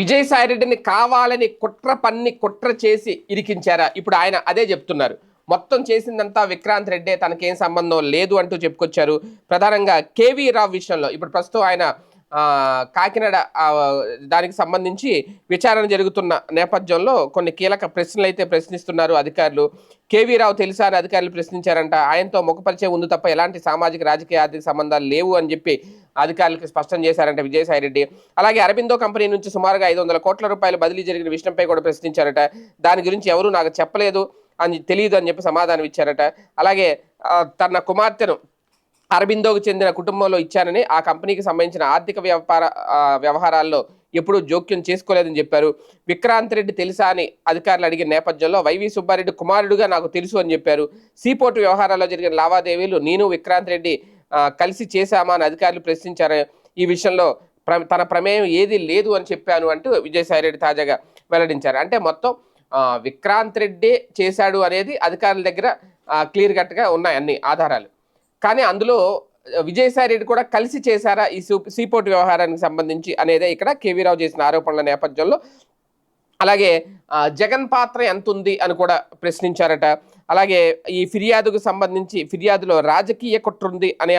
విజయసాయి రెడ్డిని కావాలని కుట్ర పన్ని కుట్ర చేసి ఇరికించారా? ఇప్పుడు ఆయన అదే చెప్తున్నారు. మొత్తం చేసిందంతా విక్రాంత్ రెడ్డే తనకేం సంబంధం లేదు అంటూ చెప్పుకొచ్చారు. ప్రధానంగా కేవీ రావు విషయంలో ఇప్పుడు ప్రస్తుతం ఆయన కాకినాడ దానికి సంబంధించి విచారణ జరుగుతున్న నేపథ్యంలో కొన్ని కీలక ప్రశ్నలు అయితే ప్రశ్నిస్తున్నారు అధికారులు. కేవీ రావు తెలుసా అని అధికారులు ప్రశ్నించారంట. ఆయనతో ముఖపరిచయం ఉంది తప్ప ఎలాంటి సామాజిక రాజకీయ ఆర్థిక సంబంధాలు లేవు అని చెప్పి అధికారులకు స్పష్టం చేశారంట విజయసాయి రెడ్డి అలాగే అరబిందో కంపెనీ నుంచి సుమారుగా ఐదు వందల కోట్ల రూపాయలు బదిలీ జరిగిన విషయంపై కూడా ప్రశ్నించారట. దాని గురించి ఎవరు నాకు చెప్పలేదు అని తెలియదు అని చెప్పి సమాధానం ఇచ్చారట. అలాగే తన కుమార్తెను అరబిందోకు చెందిన కుటుంబంలో ఇచ్చానని ఆ కంపెనీకి సంబంధించిన ఆర్థిక వ్యాపార వ్యవహారాల్లో ఎప్పుడూ జోక్యం చేసుకోలేదని చెప్పారు. విక్రాంత్ రెడ్డి తెలుసా అని అధికారులు అడిగిన నేపథ్యంలో వైవి సుబ్బారెడ్డి కుమారుడుగా నాకు తెలుసు అని చెప్పారు. సీపోర్టు వ్యవహారాల్లో జరిగిన లావాదేవీలు నేను విక్రాంత్ రెడ్డి కలిసి చేశామా అని అధికారులు ప్రశ్నించారు. ఈ విషయంలో తన ప్రమేయం ఏది లేదు అని చెప్పాను అంటూ విజయసాయి రెడ్డి తాజాగా వెల్లడించారు. అంటే మొత్తం విక్రాంత్ రెడ్డి చేశాడు అనేది అధికారుల దగ్గర క్లియర్ కట్గా ఉన్నాయి అన్ని ఆధారాలు. కానీ అందులో విజయసాయి రెడ్డి కూడా కలిసి చేశారా ఈ సీపోర్ట్ వ్యవహారానికి సంబంధించి అనేదే ఇక్కడ కేవీరావు చేసిన ఆరోపణల నేపథ్యంలో. అలాగే జగన్ పాత్ర ఎంత ఉంది అని కూడా ప్రశ్నించారట. అలాగే ఈ ఫిర్యాదుకు సంబంధించి ఫిర్యాదులో రాజకీయ కుట్ర ఉంది అనే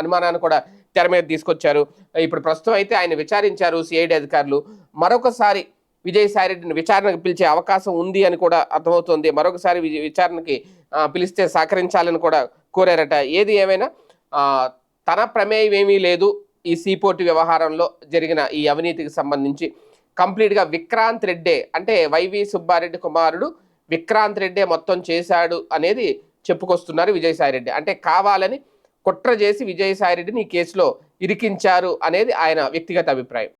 అనుమానాన్ని కూడా తెర మీద తీసుకొచ్చారు. ఇప్పుడు ప్రస్తుతం అయితే ఆయన విచారించారు సిఐడి అధికారులు. మరొకసారి విజయసాయి రెడ్డిని విచారణకు పిలిచే అవకాశం ఉంది అని కూడా అర్థమవుతోంది. మరొకసారి విచారణకి పిలిస్తే సహకరించాలని కూడా కోరారట. ఏది ఏమైనా తన ప్రమేయం ఏమీ లేదు ఈ సీపోర్టు వ్యవహారంలో జరిగిన ఈ అవినీతికి సంబంధించి. కంప్లీట్గా విక్రాంత్ రెడ్డే అంటే వైవి సుబ్బారెడ్డి కుమారుడు విక్రాంత్ రెడ్డే మొత్తం చేశాడు అనేది చెప్పుకొస్తున్నారు విజయసాయి రెడ్డి. అంటే కావాలని కుట్ర చేసి విజయసాయి రెడ్డిని ఈ కేసులో ఇరికించారు అనేది ఆయన వ్యక్తిగత అభిప్రాయం.